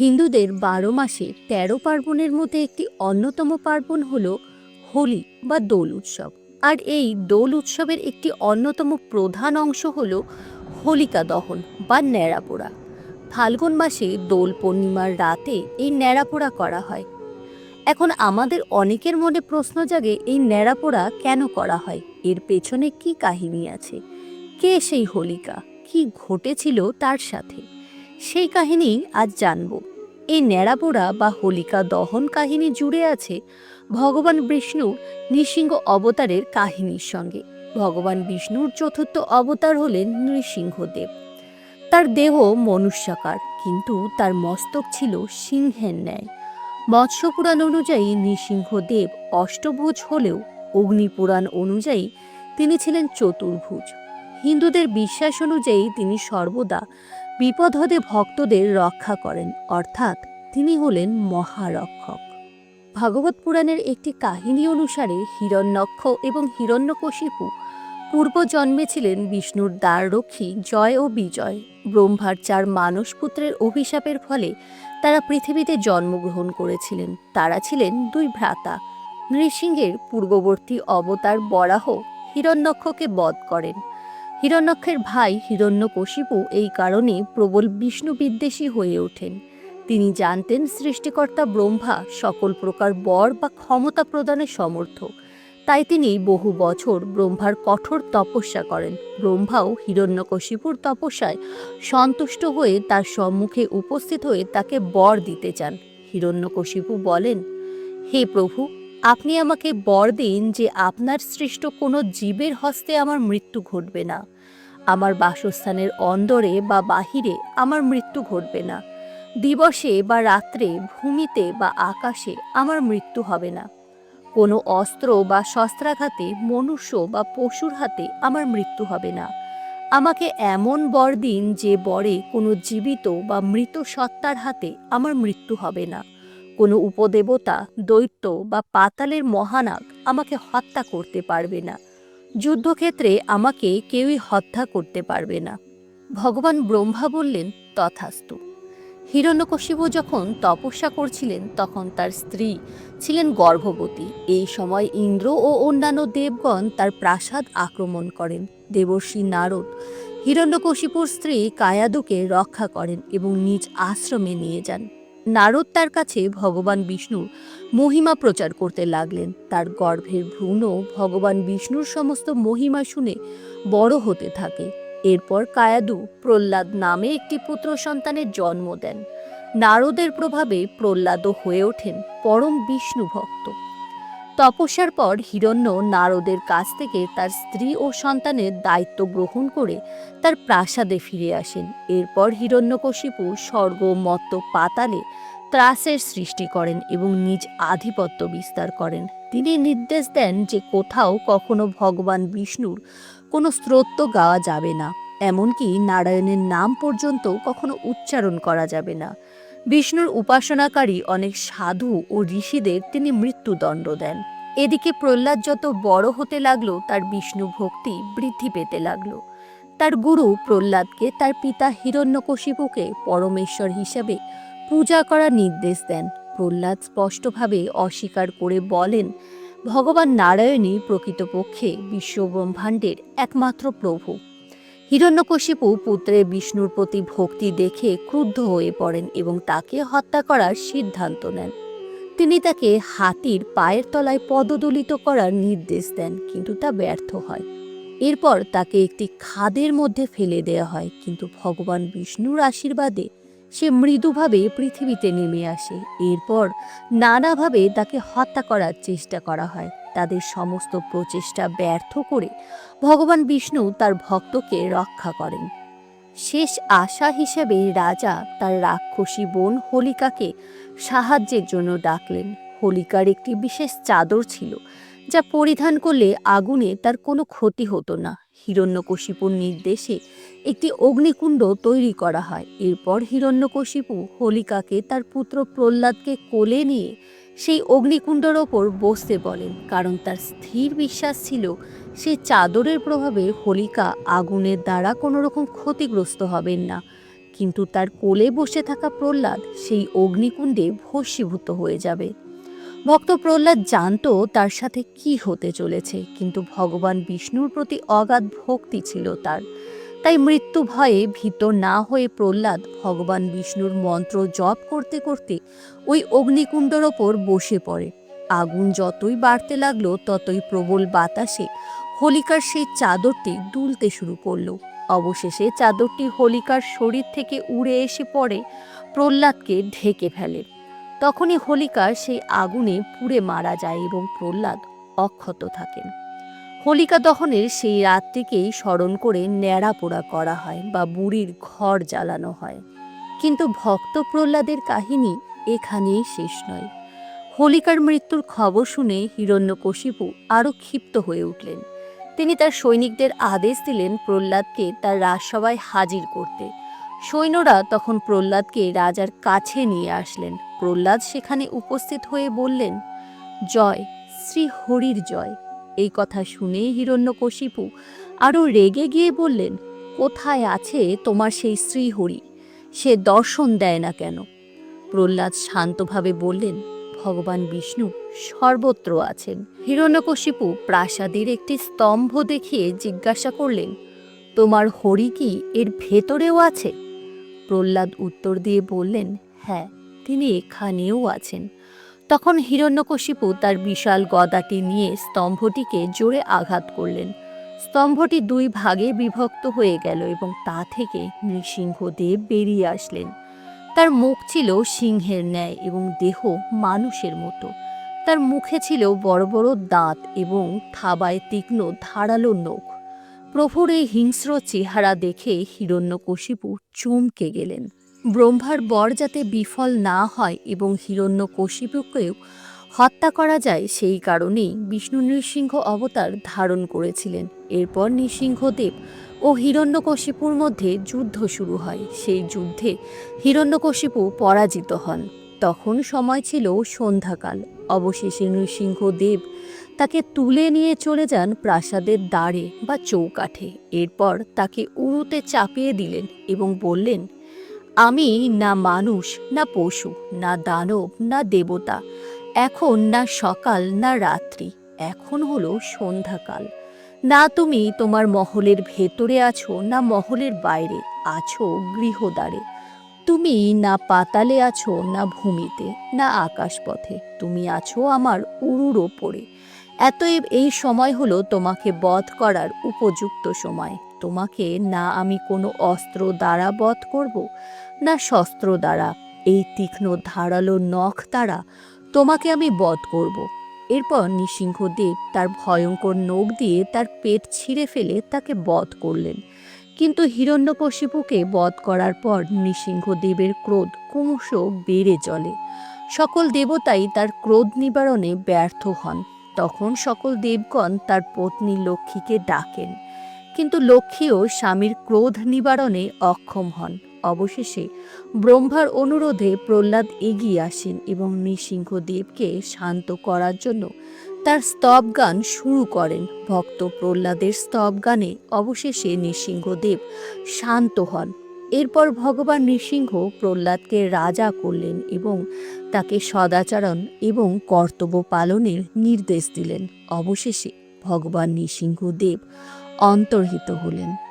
হিন্দুদের বারো মাসে তেরো পার্বণের মধ্যে একটি অন্যতম পার্বণ হল হোলি বা দোল উৎসব। আর এই দোল উৎসবের একটি অন্যতম প্রধান অংশ হল হোলিকা দহন বা ন্যাড়াপোড়া। ফাল্গুন মাসে দোল পূর্ণিমার রাতে এই ন্যাড়াপোড়া করা হয়। এখন আমাদের অনেকের মনে প্রশ্ন জাগে, এই ন্যাড়াপোড়া কেন করা হয়? এর পেছনে কি কাহিনী আছে? কে সেই হোলিকা? কি ঘটেছিল তার সাথে? সেই কাহিনী আজ জানব। এই ন্যাড়াপোড়া বা হোলিকা দহন কাহিনী জুড়ে আছে ভগবান বিষ্ণুর নৃসিংহ অবতারের কাহিনীর সঙ্গে। ভগবান বিষ্ণুর চতুর্থ অবতার হলেন নৃসিংহদেব। তার দেহ মনুষ্যাকার, কিন্তু তার মস্তক ছিল সিংহের ন্যায়। মৎস্যপুরাণ অনুযায়ী নৃসিংহদেব অষ্টভুজ হলেও অগ্নিপুরাণ অনুযায়ী তিনি ছিলেন চতুর্ভুজ। হিন্দুদের বিশ্বাস অনুযায়ী তিনি সর্বদা বিপদ হতে ভক্তদের রক্ষা করেন, অর্থাৎ তিনি হলেন মহারক্ষক। ভাগবত পুরাণের একটি কাহিনী অনুসারে হিরণ্যক্ষ এবং হিরণ্যকশিপু পূর্বজন্মে ছিলেন বিষ্ণুর দ্বাররক্ষী জয় ও বিজয়। ব্রহ্মার চার মানসপুত্রের অভিশাপের ফলে তারা পৃথিবীতে জন্মগ্রহণ করেছিলেন। তারা ছিলেন দুই ভ্রাতা। নৃসিংহের পূর্ববর্তী অবতার বরাহ হিরণ্যক্ষকে বধ করেন। হিরণ্যক্ষের ভাই হিরণ্যকশিপু এই কারণে প্রবল বিষ্ণু বিদ্বেষী হয়ে ওঠেন। তিনি জানতেন সৃষ্টিকর্তা ব্রহ্মা সকল প্রকার বর বা ক্ষমতা প্রদানে সমর্থ তাই তিনি বহু বছর ব্রহ্মার কঠোর তপস্যা করেন। ব্রহ্মাও হিরণ্যকশিপুর তপস্যায় সন্তুষ্ট হয়ে তার সম্মুখে উপস্থিত হয়ে তাকে বর দিতে চান। হিরণ্যকশিপু বলেন, হে প্রভু আপনি আমাকে বর দিন যে আপনার সৃষ্ট কোনো জীবের হস্তে আমার মৃত্যু ঘটবে না। আমার বাসস্থানের অন্দরে বা বাহিরে আমার মৃত্যু ঘটবে না। দিবসে বা রাত্রে, ভূমিতে বা আকাশে আমার মৃত্যু হবে না। কোনো অস্ত্র বা শস্ত্রাঘাতে, মনুষ্য বা পশুর হাতে আমার মৃত্যু হবে না। আমাকে এমন বর দিন যে বরে কোনো জীবিত বা মৃত সত্তার হাতে আমার মৃত্যু হবে না। কোনো উপদেবতা, দৈত্য বা পাতালের মহানাগ আমাকে হত্যা করতে পারবে না। যুদ্ধক্ষেত্রে আমাকে কেউই হত্যা করতে পারবে না। ভগবান ব্রহ্মা বললেন, তথাস্তু। হিরণ্যকশিপু যখন তপস্যা করছিলেন, তখন তার স্ত্রী ছিলেন গর্ভবতী। এই সময় ইন্দ্র ও অন্যান্য দেবগণ তার প্রাসাদ আক্রমণ করেন। দেবর্ষী নারদ হিরণ্যকশিপুর স্ত্রী কায়াদুকে রক্ষা করেন এবং নিজ আশ্রমে নিয়ে যান। নারদ তার কাছে ভগবান বিষ্ণুর মহিমা প্রচার করতে লাগলেন। তার গর্ভের ভ্রূণ ভগবান বিষ্ণুর সমস্ত মহিমা শুনে বড় হতে থাকে। এরপর কায়াদু প্রহ্লাদ নামে একটি পুত্র সন্তানের জন্ম দেন। নারদের প্রভাবে প্রহ্লাদও হয়ে ওঠেন পরম বিষ্ণু ভক্ত। তপস্যার পর হিরণ্য নারদের কাছ থেকে তার স্ত্রী ও সন্তানের দায়িত্ব গ্রহণ করে তার প্রাসাদে ফিরে আসেন। এরপর হিরণ্যকশিপু স্বর্গ মত্ত পাতালে ত্রাসের সৃষ্টি করেন এবং নিজ আধিপত্য বিস্তার করেন। তিনি নির্দেশ দেন যে কোথাও কখনো ভগবান বিষ্ণুর কোনো স্তোত্র গাওয়া যাবে না, এমনকি নারায়ণের নাম পর্যন্ত কখনো উচ্চারণ করা যাবে না। বিষ্ণুর উপাসনাকারী অনেক সাধু ও ঋষিদের তিনি মৃত্যুদণ্ড দেন। এদিকে প্রহ্লাদ যত বড় হতে লাগল, তার বিষ্ণু ভক্তি বৃদ্ধি পেতে লাগল। তার গুরু প্রহ্লাদকে তার পিতা হিরণ্যকশিপুকে পরমেশ্বর হিসাবে পূজা করার নির্দেশ দেন। প্রহ্লাদ স্পষ্টভাবে অস্বীকার করে বলেন, ভগবান নারায়ণই প্রকৃতপক্ষে বিশ্বব্রহ্মাণ্ডের একমাত্র প্রভু। হিরণ্যকশিপু পুত্রের বিষ্ণুর প্রতি ভক্তি দেখে ক্রুদ্ধ হয়ে পড়েন এবং তাকে হত্যা করার সিদ্ধান্ত নেন। তিনি তাকে হাতির পায়ের তলায় পদদলিত করার নির্দেশ দেন, কিন্তু তা ব্যর্থ হয়। এরপর তাকে একটি খাদের মধ্যে ফেলে দেওয়া হয়, কিন্তু ভগবান বিষ্ণুর আশীর্বাদে সে মৃদুভাবে পৃথিবীতে নেমে আসে। এরপর নানাভাবে তাকে হত্যা করার চেষ্টা করা হয়। তাদের সমস্ত প্রচেষ্টা ব্যর্থ করে ভগবান বিষ্ণু তার ভক্তকে রক্ষা করেন। শেষ আশা হিসেবে রাজা তার রাক্ষসী বোন হোলিকাকে সাহায্যের জন্য ডাকলেন। হোলিকার একটি বিশেষ চাদর ছিল, যা পরিধান করলে আগুনে তার কোনো ক্ষতি হতো না। হিরণ্যকশিপুর নির্দেশে একটি অগ্নিকুণ্ড তৈরি করা হয়। এরপর হিরণ্যকশিপু হোলিকাকে তার পুত্র প্রহ্লাদকে কোলে নিয়ে সেই অগ্নিকুণ্ডের ওপর বসতে বলেন, কারণ তার স্থির বিশ্বাস ছিল সে চাদরের প্রভাবে হোলিকা আগুনের দ্বারা কোনো রকম ক্ষতিগ্রস্ত হবেন না। কিন্তু তার কোলে বসে থাকা প্রহ্লাদ সেই অগ্নিকুণ্ডে ভস্মীভূত হয়ে যাবে। ভক্ত প্রহ্লাদ জানত তার সাথে কি হতে চলেছে, কিন্তু ভগবান বিষ্ণুর প্রতি অগাধ ভক্তি ছিল তার। তাই মৃত্যু ভয়ে ভীত না হয়ে প্রহ্লাদ ভগবান বিষ্ণুর মন্ত্র জপ করতে করতে ওই অগ্নিকুণ্ডর ওপর বসে পড়ে। আগুন যতই বাড়তে লাগল, ততই প্রবল বাতাসে হোলিকার সেই চাদরটি দুলতে শুরু করল। অবশেষে চাদরটি হোলিকার শরীর থেকে উড়ে এসে পড়ে, প্রহ্লাদকে ঢেকে ফেলে। তখনই হোলিকা সেই আগুনে পুড়ে মারা যায় এবং প্রহ্লাদ অক্ষত থাকেন। হোলিকা দহনের সেই রাতটিকেই স্মরণ করে ন্যাড়া পোড়া করা হয় বা বুড়ির ঘর জ্বালানো হয়। কিন্তু ভক্ত প্রহ্লাদের কাহিনী এখানেই শেষ নয়। হোলিকার মৃত্যুর খবর শুনে হিরণ্যকশিপু আরও ক্ষিপ্ত হয়ে উঠলেন। তিনি তার সৈনিকদের আদেশ দিলেন প্রহ্লাদকে তার রাজসভায় হাজির করতে। সৈন্যরা তখন প্রহ্লাদকে রাজার কাছে নিয়ে আসলেন। প্রহ্লাদ সেখানে উপস্থিত হয়ে বললেন, জয়, শ্রী হরির জয়। এই কথা শুনে হিরণ্যকশিপু আরও রেগে গিয়ে বললেন, কোথায় আছে তোমার সেই শ্রীহরি সে দর্শন দেয় না কেন? প্রহ্লাদ শান্তভাবে বললেন, ভগবান বিষ্ণু সর্বত্র আছেন। হিরণ্যকশিপু প্রাসাদের একটি স্তম্ভ দেখিয়ে জিজ্ঞাসা করলেন, তোমার হরি কি এর ভেতরেও আছে? প্রহ্লাদ উত্তর দিয়ে বললেন হ্যাঁ। তিনি এখানেও আছেন। তখন হিরণ্যকশিপু তার বিশাল গদাটি নিয়ে স্তম্ভটিকে জোরে আঘাত করলেন। স্তম্ভটি দুই ভাগে বিভক্ত হয়ে গেল এবং তা থেকে নৃসিংহদেব বেরিয়ে আসলেন। তার মুখ ছিল সিংহের ন্যায় এবং দেহ মানুষের মতো। তার মুখে ছিল বড় বড় দাঁত এবং থাবায় তীক্ষ্ণ ধারালো নখ। প্রভুর এই হিংস্র চেহারা দেখে হিরণ্যকশিপু চমকে গেলেন। ব্রহ্মার বর যাতে বিফল না হয় এবং হিরণ্যকশিপুকেও হত্যা করা যায়, সেই কারণেই বিষ্ণু নৃসিংহ অবতার ধারণ করেছিলেন। এরপর নৃসিংহদেব ও হিরণ্যকশিপুর মধ্যে যুদ্ধ শুরু হয়। সেই যুদ্ধে হিরণ্যকশিপু পরাজিত হন। তখন সময় ছিল সন্ধ্যাকাল। অবশেষে নৃসিংহদেব তাকে তুলে নিয়ে চলে যান প্রাসাদের দ্বারে বা চৌকাঠে। এরপর তাকে উড়ুতে চাপিয়ে দিলেন এবং বললেন আমি না মানুষ, না পশু, না দানব, না দেবতা, এখন না সকাল, না রাত্রি, এখন হলো সন্ধ্যাকাল। না তুমি তোমার মহলের ভেতরে আছো, না মহলের বাইরে আছো গৃহদ্বারে। তুমি না পাতালে আছো, না ভূমিতে, না আকাশপথে। তুমি আছো আমার উড়ুর ওপরে। এতএব এই সময় হলো তোমাকে বধ করার উপযুক্ত সময়। তোমাকে না আমি কোনো অস্ত্র দ্বারা বধ করব, না শস্ত্র দ্বারা, এই তীক্ষ্ণ ধারালো নখ দ্বারা তোমাকে আমি বধ করব। এরপর নৃসিংহদেব তার ভয়ঙ্কর নখ দিয়ে তার পেট ছিঁড়ে ফেলে তাকে বধ করলেন। কিন্তু হিরণ্যকশিপুকে বধ করার পর নৃসিংহদেবের ক্রোধ ক্রমশ বেড়ে চলে। সকল দেবতাই তার ক্রোধ নিবারণে ব্যর্থ হন। তখন সকল দেবগণ তার পত্নী লক্ষ্মীকে ডাকেন। কিন্তু লক্ষ্মীও স্বামীর ক্রোধ নিবারণে অক্ষম হন। অবশেষে ব্রহ্মার অনুরোধে প্রহ্লাদ এগিয়ে আসেন এবং নৃসিংহদেবকে শান্ত করার জন্য তার স্তব গান শুরু করেন। ভক্ত প্রহ্লাদের স্তব গানে অবশেষে নৃসিংহদেব শান্ত হন। এরপর ভগবান নৃসিংহ প্রহ্লাদকে রাজা করলেন এবং তাকে সদাচরণ এবং কর্তব্য পালনের নির্দেশ দিলেন। অবশেষে ভগবান নৃসিংহদেব অন্তর্হিত হলেন।